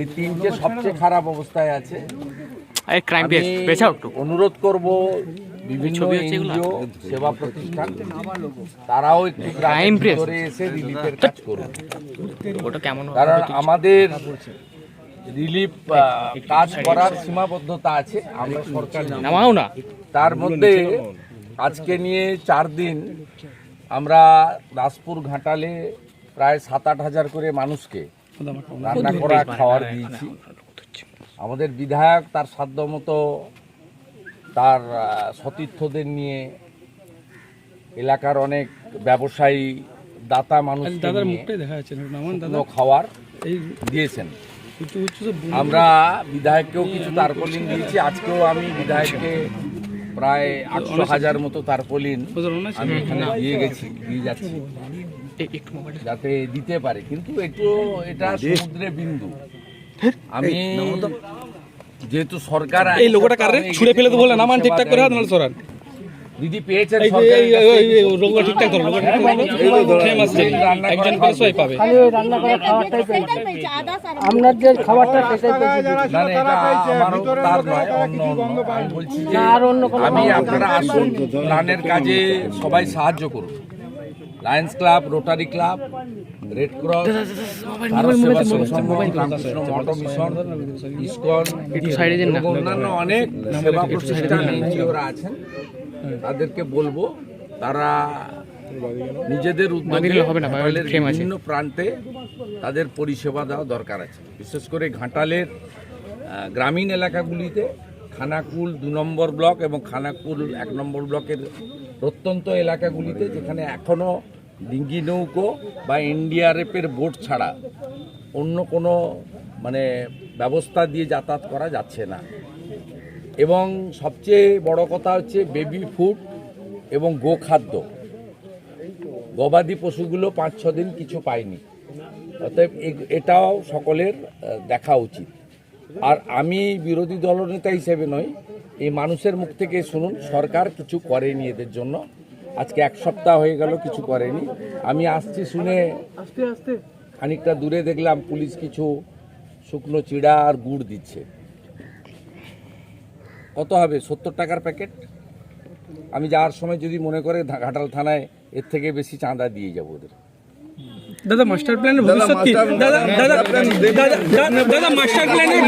এই তিনটে সবচেয়ে খারাপ অবস্থায় আছে। ক্রাইম অনুরোধ করব বিভিন্ন? এনজিও সেবা প্রতিষ্ঠান তারাও একটু press? ভিতরে এসে রিলিফের কাজ করুন। কারণ আমাদের রিলিফ কাজ করার সীমাবদ্ধতা আছে। আমরা সরকার নামাও না। তার মধ্যে আজকে নিয়ে চার দিন আমরা দাসপুর ঘাটালে প্রায় সাত আট হাজার করে মানুষকে রান্না করা খাওয়ার দিয়েছি। আমাদের বিধায়ক তার সাধ্যমতো তার সতীর্থদের নিয়ে এলাকার অনেক ব্যবসায়ী দাতা মানুষ খাওয়ার দিয়েছেন। আমরা বিধায়ককেও কিছু তারপলিন দিয়েছি। আজকেও আমি বিধায়ককে প্রায় আটশো হাজার মতো তারপলিন আমি এখানে দিয়ে গেছি দিয়ে যাচ্ছি। যাতে দিতে পারে। কিন্তু একটু এটা সমুদ্রে বিন্দু। আমি যেহেতু সরকার এই লোগোটা কার? ছুঁড়ে ফেলে তো বলে নামান ঠিকঠাক করে নাহলে সরান। দিদি পেয়েছেন ঠিকঠাক ধরো একজন পেলে সবাই পাবে। খালি ওই রান্না করা খাবারটাই পেয়েছি আপনার যে খাবারটা সেটাই না, না, এটা আমারও তার নয়, অন্য অন্য। আমি বলছি যে আর অন্য কোনো আমি আপনারা আসুন প্ল্যানের কাজে সবাই সাহায্য করুন। Lions Club Rotary Club Red Cross Bharat Seva Ramakrishna Math mission ISKCON অন্যান্য অনেক সেবা প্রতিষ্ঠান এনজিওরা আছেন। তাদেরকে বলব তারা নিজেদের উদ্যোগে। বিভিন্ন প্রান্তে তাদের পরিষেবা দেওয়া দরকার আছে। বিশেষ করে ঘাটালের গ্রামীণ এলাকাগুলিতে খানাকুল দু নম্বর ব্লক এবং খানাকুল এক নম্বর ব্লকের প্রত্যন্ত এলাকাগুলিতে যেখানে এখনও ডিঙ্গি নৌকো বা এনডিআরএফের বোট ছাড়া অন্য কোনো মানে ব্যবস্থা দিয়ে যাতায়াত করা যাচ্ছে না। এবং সবচেয়ে বড় কথা হচ্ছে বেবি ফুড এবং গোখাদ্য। গবাদি পশুগুলো পাঁচ ছ দিন কিছু পায়নি। অতএব এটাও সকলের দেখা উচিত। আর আমি বিরোধী দলনেতা হিসেবে নই এই মানুষের মুখ থেকে শুনুন সরকার কিছু করেনি এদের জন্য। আজকে এক সপ্তাহ হয়ে গেল কিছু করেনি। আমি আসছি শুনে খানিকটা দূরে দেখলাম পুলিশ কিছু শুকনো চিড়া আর গুড় দিচ্ছে। কত হবে? সত্তর টাকার প্যাকেট? আমি যাওয়ার সময় যদি মনে করে ঘাটাল থানায় এর থেকে বেশি চাঁদা দিয়ে যাব ওদের। দাদা মাস্টার প্ল্যানের ভবিষ্যৎ কি? দাদা দাদা দাদা দাদা মাস্টার প্ল্যানের